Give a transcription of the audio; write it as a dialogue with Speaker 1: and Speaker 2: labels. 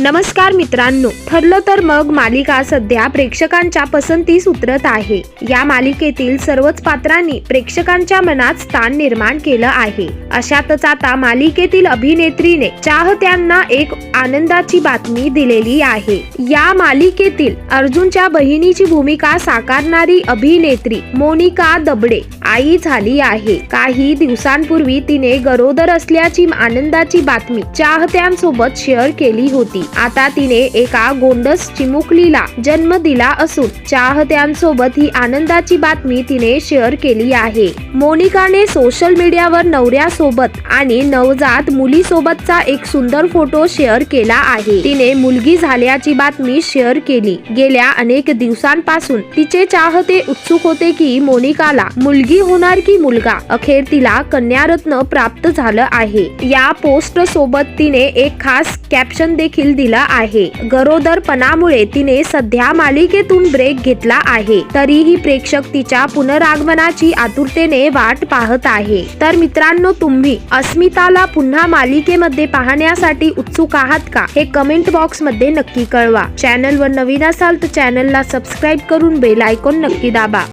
Speaker 1: नमस्कार मित्रांनो ठरलं तर मग मालिका सध्या प्रेक्षकांच्या पसंतीस उतरत आहे. या मालिकेतील सर्वच पात्रांनी प्रेक्षकांच्या मनात स्थान निर्माण केलं आहे. अशातच आता मालिकेतील अभिनेत्रीने चाहत्यांना एक आनंदाची बातमी दिलेली आहे. या मालिकेतील अर्जुनच्या बहिणीची भूमिका साकारणारी अभिनेत्री मोनिका दबडे आई झाली आहे. काही दिवसांपूर्वी तिने गरोदर असल्याची आनंदाची बातमी चाहत्यांसोबत शेअर केली होती. आता तिने एका गोंडस चिमुकलीला जन्म दिला असून चाहत्यांसोबत ही आनंदाची बातमी तिने शेअर केली आहे. मोनिकाने सोशल मीडियावर नवऱ्यासोबत आणि नवजात मुलीसोबतचा एक सुंदर फोटो शेअर केला आहे. तिने मुलगी झाल्याची बातमी शेअर केली. गेल्या अनेक दिवसांपासून तिचे चाहते उत्सुक होते की मोनिकाला मुलगी होणार की मुलगा? अखेर तिला कन्यारत्न प्राप्त झालं आहे. या पोस्ट सोबत तिने एक खास कॅप्शन देखील दिला आहे. गरोदरपणामुळे तिने सध्या मालिकेतून ब्रेक घेतला आहे. तरीही प्रेक्षक तिच्या पुनरागमनाची आतुरतेने वाट पाहत आहे. तर मित्रांनो तुम्ही अस्मिताला पुन्हा मालिकेमध्ये पाहण्यासाठी उत्सुक आहात का? हे कमेंट बॉक्समध्ये नक्की कळवा. चॅनल वर नवीन असाल तर चॅनलला सबस्क्राईब करून बेल आयकॉन नक्की दाबा.